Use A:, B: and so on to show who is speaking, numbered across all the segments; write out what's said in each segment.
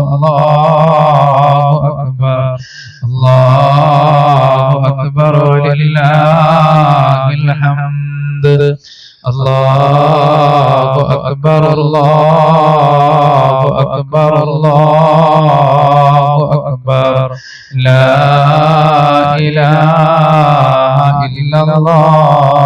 A: الله أكبر الله أكبر ولله الحمد الله أكبر الله أكبر الله أكبر لا إله إلا الله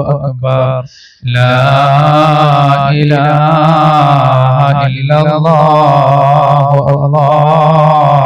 A: أكبر. لا إله إلا الله. الله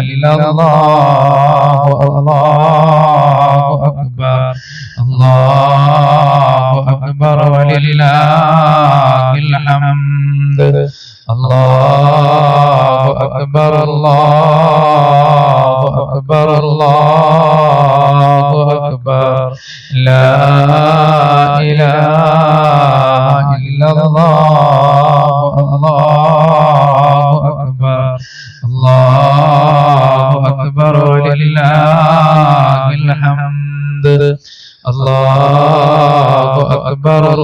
A: إلا الله الله أكبر الله أكبر ولله الحمد الله أكبر الله